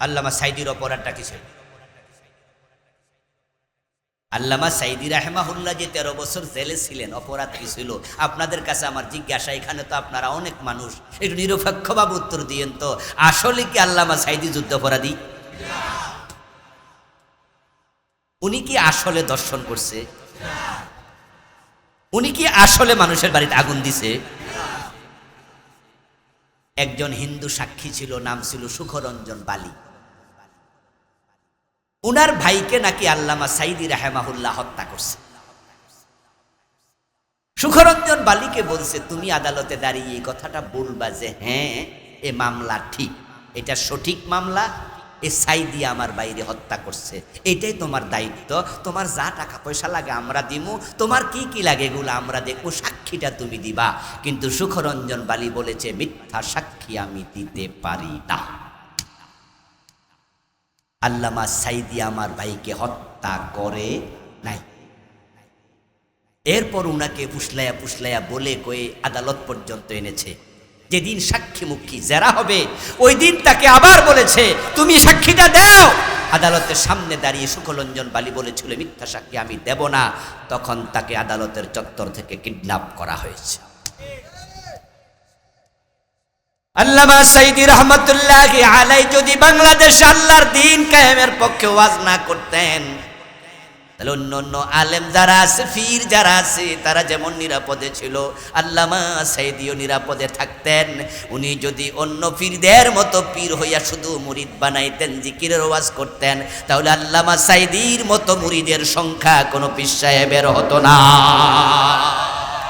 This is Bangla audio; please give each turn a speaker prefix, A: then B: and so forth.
A: আল্লামা সাইদির অপরাধটা কি ছিল? আল্লামা সাইদি রাহেমাহুল্লাহ যে তেরো বছর জেলে ছিলেন, অপরাধ কি ছিল? আপনাদের কাছে আমার জিজ্ঞাসা, এখানে তো আপনারা অনেক মানুষ। একটু নিরপেক্ষভাবে উত্তর দিয়েন তো, আসলে কি আল্লামা সাইদি যুদ্ধ অপরাধী উনি কি আসলে দর্শন করছে? উনি কি আসলে মানুষের বাড়িতে আগুন দিছে? একজন হিন্দু সাক্ষী ছিল, নাম ছিল সুখরঞ্জন বালি। উনার ভাইকে নাকি আল্লামা সাইদি রাহেমাহুল্লাহ হত্যা করছে। সুখরঞ্জন বালিকে বলছে, তুমি আদালতে দাঁড়িয়ে এই কথাটা বলবা যে হ্যাঁ এ মামলা ঠিক, এটা সঠিক মামলা, এ সাইদি আমার বাইরে হত্যা করছে, এটাই তোমার দায়িত্ব, তোমার যা টাকা পয়সা লাগে আমরা দিমু, তোমার কি কি লাগে এগুলো আমরা দেখব, সাক্ষীটা তুমি দিবা। কিন্তু সুখরঞ্জন বালি বলেছে, মিথ্যা সাক্ষী আমি দিতে পারি না। আল্লামা সাইদি আমার ভাইকে হত্যা করে নাই। এরপর উনাকে ফুসলাইয়া ফুসলাইয়া বলে কয়ে আদালত পর্যন্ত এনেছে। যেদিন সাক্ষী মুখী জেরা হবে, ওই দিন তাকে আবার বলেছে, তুমি সাক্ষীটা দাও। আদালতের সামনে দাঁড়িয়ে সুখলঞ্জন বালি বলেছিল, মিথ্যা সাক্ষী আমি দেব না। তখন তাকে আদালতের চত্বর থেকে কিডন্যাপ করা হয়েছে। আল্লামা সাইদি রহমতুল্লাহ আলাই যদি বাংলাদেশ আল্লাহর দিন কায়েমের পক্ষে ওয়াজ না করতেন, তাহলে অন্য অন্য আলেম যারা আছে ফির যারা আছে, তারা যেমন নিরাপদে ছিল, আল্লামা সাইদিও নিরাপদে থাকতেন। উনি যদি অন্য পীরদের মতো পীর হইয়া শুধু মুরিদ বানাইতেন, জিকিরের ওয়াজ করতেন, তাহলে আল্লামা সাইদির মতো মুরিদের সংখ্যা কোনো পীর সাহেবের হতো না।